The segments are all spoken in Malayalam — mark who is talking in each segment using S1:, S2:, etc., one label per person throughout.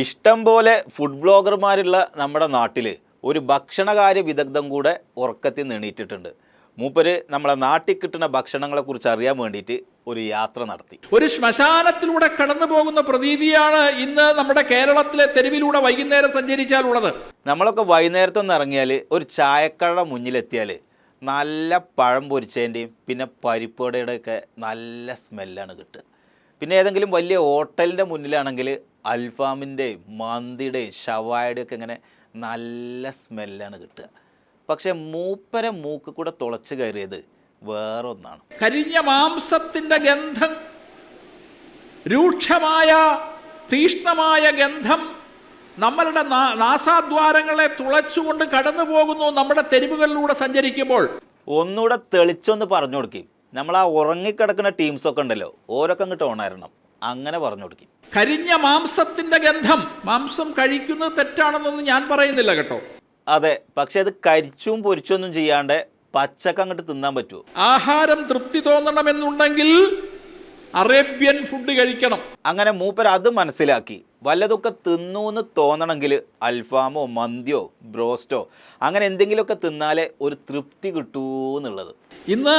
S1: ഇഷ്ടം പോലെ ഫുഡ് ബ്ലോഗർമാരുള്ള നമ്മുടെ നാട്ടിൽ ഒരു ഭക്ഷണകാര്യ വിദഗ്ധം കൂടെ ഉറക്കത്തിൽ നീണിയിട്ടിട്ടുണ്ട് മൂപ്പര് നമ്മളെ നാട്ടിൽ കിട്ടുന്ന ഭക്ഷണങ്ങളെ കുറിച്ച് അറിയാൻ വേണ്ടിയിട്ട് ഒരു യാത്ര നടത്തി.
S2: ഒരു ശ്മശാനത്തിലൂടെ കടന്നു പോകുന്ന പ്രതീതിയാണ് ഇന്ന് നമ്മുടെ കേരളത്തിലെ തെരുവിലൂടെ വൈകുന്നേരം സഞ്ചരിച്ചാലുള്ളത്.
S1: നമ്മളൊക്കെ വൈകുന്നേരത്തു ഇറങ്ങിയാൽ ഒരു ചായക്കട മുന്നിലെത്തിയാൽ നല്ല പഴം പൊരിച്ചതിന്റെയും പിന്നെ പരിപ്പടയുടെ ഒക്കെ നല്ല സ്മെല്ലാണ് കിട്ടുക. പിന്നെ ഏതെങ്കിലും വലിയ ഹോട്ടലിന്റെ മുന്നിലാണെങ്കിൽ അൽഫാമിന്റെയും മന്തിയുടെയും ഷവായുടെയും ഒക്കെ ഇങ്ങനെ നല്ല സ്മെല്ലാണ് കിട്ടുക. പക്ഷേ മൂപ്പര മൂക്ക് കൂടെ തുളച്ച് കയറിയത് വേറൊന്നാണ്.
S2: കരിഞ്ഞ മാംസത്തിന്റെ ഗന്ധം രൂക്ഷമായ തീഷ്ണമായ ഗന്ധം നമ്മളുടെ നാസാദ്വാരങ്ങളെ തുളച്ചുകൊണ്ട് കടന്നു പോകുന്നു നമ്മുടെ തെരുവുകളിലൂടെ സഞ്ചരിക്കുമ്പോൾ.
S1: ഒന്നുകൂടെ തെളിച്ചൊന്ന് പറഞ്ഞു കൊടുക്കും നമ്മൾ ആ ഉറങ്ങിക്കിടക്കുന്ന ടീംസൊക്കെ ഉണ്ടല്ലോ ഓരൊക്കെ അങ്ങോട്ട് ഓണായിരണം അങ്ങനെ പറഞ്ഞു കൊടുക്കും
S2: കരിഞ്ഞ മാംസത്തിന്റെ ഗന്ധം. മാംസം കഴിക്കുന്നത് തെറ്റാണെന്നൊന്നും ഞാൻ പറയുന്നില്ല കേട്ടോ.
S1: അതെ പക്ഷെ അത് കരിച്ചും പൊരിച്ചൊന്നും ചെയ്യാണ്ട് പച്ചക്ക അങ്ങോട്ട് തിന്നാൻ പറ്റുമോ
S2: ആഹാരം തൃപ്തി തോന്നണമെന്നുണ്ടെങ്കിൽ അറേബ്യൻ ഫുഡ് കഴിക്കണം.
S1: അങ്ങനെ മൂപ്പർ അത് മനസ്സിലാക്കി. വല്ലതൊക്കെ തിന്നു എന്ന് തോന്നണമെങ്കിൽ അൽഫാമോ മന്തിയോ ബ്രോസ്റ്റോ അങ്ങനെ എന്തെങ്കിലുമൊക്കെ തിന്നാലേ ഒരു തൃപ്തി കിട്ടൂന്നുള്ളത്.
S2: ഇന്ന്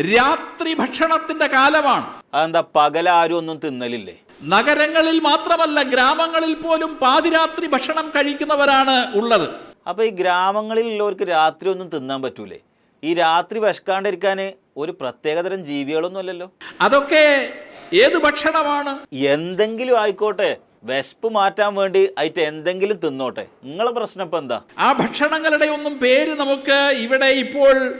S2: രാത്രി ഭക്ഷണത്തിന്റെ കാലമാണ്.
S1: അതെന്താ പകലാരും ഒന്നും തിന്നലില്ലേ?
S2: നഗരങ്ങളിൽ മാത്രമല്ല ഗ്രാമങ്ങളിൽ പോലും പാതിരാത്രി ഭക്ഷണം കഴിക്കുന്നവരാണ് ഉള്ളത്.
S1: അപ്പോൾ ഈ ഗ്രാമങ്ങളിൽ ഉള്ളവർക്ക് രാത്രി ഒന്നും തിന്നാൻ പറ്റൂലേ? ഈ രാത്രി വിശക്കാണ്ടിരിക്കാൻ ഒരു പ്രത്യേകതരം ജീവികളൊന്നും അല്ലല്ലോ?
S2: അതൊക്കെ ഏത് ഭക്ഷണമാണ്?
S1: എന്തെങ്കിലും ആയിക്കോട്ടെ വിശപ്പ് മാറ്റാൻ വേണ്ടി ആയിട്ട് എന്തെങ്കിലും തിന്നോട്ടെ. നിങ്ങളെ പ്രശ്നം ഇപ്പം എന്താ?
S2: ആ ഭക്ഷണങ്ങളുടെ ഒന്നും പേര് നമുക്ക് ഇവിടെ ഇപ്പോൾ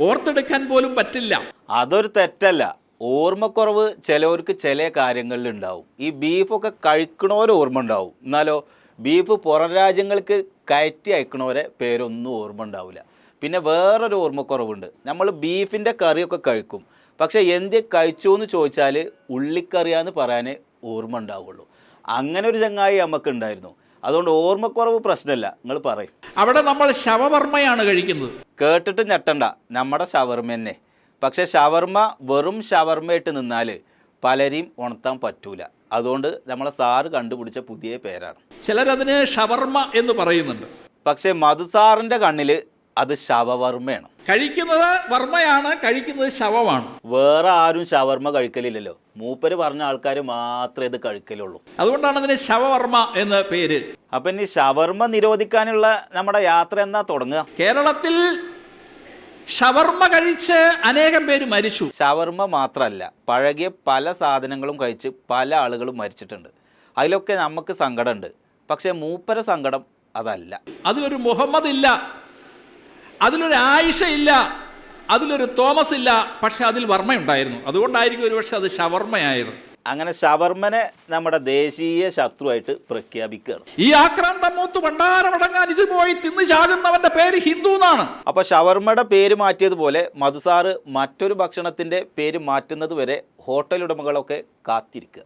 S2: ഓർത്തെടുക്കാൻ പോലും പറ്റില്ല.
S1: അതൊരു തെറ്റല്ല. ഓർമ്മക്കുറവ് ചിലവർക്ക് ചില കാര്യങ്ങളിൽ ഉണ്ടാവും. ഈ ബീഫൊക്കെ കഴിക്കണവരെ ഓർമ്മ ഉണ്ടാവും. എന്നാലോ ബീഫ് പുറം രാജ്യങ്ങൾക്ക് കയറ്റി അയക്കണവരെ പേരൊന്നും ഓർമ്മ ഉണ്ടാവില്ല. പിന്നെ വേറൊരു ഓർമ്മക്കുറവുണ്ട്. നമ്മൾ ബീഫിന്റെ കറിയൊക്കെ കഴിക്കും. പക്ഷേ എന്ത് കഴിച്ചു എന്ന് ചോദിച്ചാൽ ഉള്ളിക്കറിയാന്ന് പറയാനേ ഓർമ്മ ഉണ്ടാവുള്ളൂ. അങ്ങനെ ഒരു ചങ്ങായി നമുക്ക് ഉണ്ടായിരുന്നു. അതുകൊണ്ട് ഓർമ്മക്കുറവ് പ്രശ്നമല്ല നിങ്ങൾ പറയും.
S2: അവിടെ നമ്മൾ ശവവർമ്മയാണ് കഴിക്കുന്നത്.
S1: കേട്ടിട്ട് ഞെട്ടണ്ട. നമ്മുടെ ശവർമ്മ തന്നെ. പക്ഷേ ഷവർമ്മ വെറും ഷവർമ്മയിട്ട് നിന്നാൽ പലരെയും ഉണർത്താൻ പറ്റൂല. അതുകൊണ്ട് നമ്മളെ സാറ് കണ്ടുപിടിച്ച പുതിയ പേരാണ്.
S2: ചിലരതിന് ഷവർമ്മ എന്ന് പറയുന്നുണ്ട്.
S1: പക്ഷേ മധുസാറിന്റെ കണ്ണിൽ അത് ശവവർമ്മയാണ്.
S2: കഴിക്കുന്നത് വർമ്മയാണ് കഴിക്കുന്നത് ശവമാണ്.
S1: വേറെ ആരും ശവർമ്മ കഴിക്കലില്ലല്ലോ. മൂപ്പര് പറഞ്ഞ ആൾക്കാർ മാത്രമേ ഇത് കഴിക്കലുള്ളൂ.
S2: അതുകൊണ്ടാണ് അതിന് ശവവർമ്മ എന്ന പേര്.
S1: അപ്പം ഇനി ശവർമ്മ നിരോധിക്കാനുള്ള നമ്മുടെ യാത്ര എന്നാ തുടങ്ങുക?
S2: കേരളത്തിൽ ഷവർമ്മ കഴിച്ച് അനേകം പേര് മരിച്ചു.
S1: ഷവർമ്മ മാത്രമല്ല പഴകിയ പല സാധനങ്ങളും കഴിച്ച് പല ആളുകളും മരിച്ചിട്ടുണ്ട്. അതിലൊക്കെ നമുക്ക് സങ്കടമുണ്ട്. പക്ഷേ മൂപ്പര സങ്കടം അതല്ല.
S2: അതിലൊരു മുഹമ്മദ് ഇല്ല അതിലൊരു ആയിഷ ഇല്ല അതിലൊരു തോമസ് ഇല്ല പക്ഷെ അതിൽ വർമ്മയുണ്ടായിരുന്നു. അതുകൊണ്ടായിരിക്കും ഒരുപക്ഷെ അത് ഷവർമ്മയായത്.
S1: അങ്ങനെ ഷവർമനെ നമ്മുടെ ദേശീയ ശത്രുവായിട്ട് പ്രഖ്യാപിക്കുകയാണ്.
S2: ഈ ആക്രാന്തം മൂത്ത് ഭണ്ഡാരമടങ്ങാൻ ഇത് പോയി തിന്ന് ചാകുന്നവന്റെ പേര് ഹിന്ദു എന്നാണ്.
S1: അപ്പൊ ഷവർമയുടെ പേര് മാറ്റിയതുപോലെ മധുസാറ് മറ്റൊരു ഭക്ഷണത്തിന്റെ പേര് മാറ്റുന്നത് വരെ ഹോട്ടൽ ഉടമകളൊക്കെ കാത്തിരിക്കുക.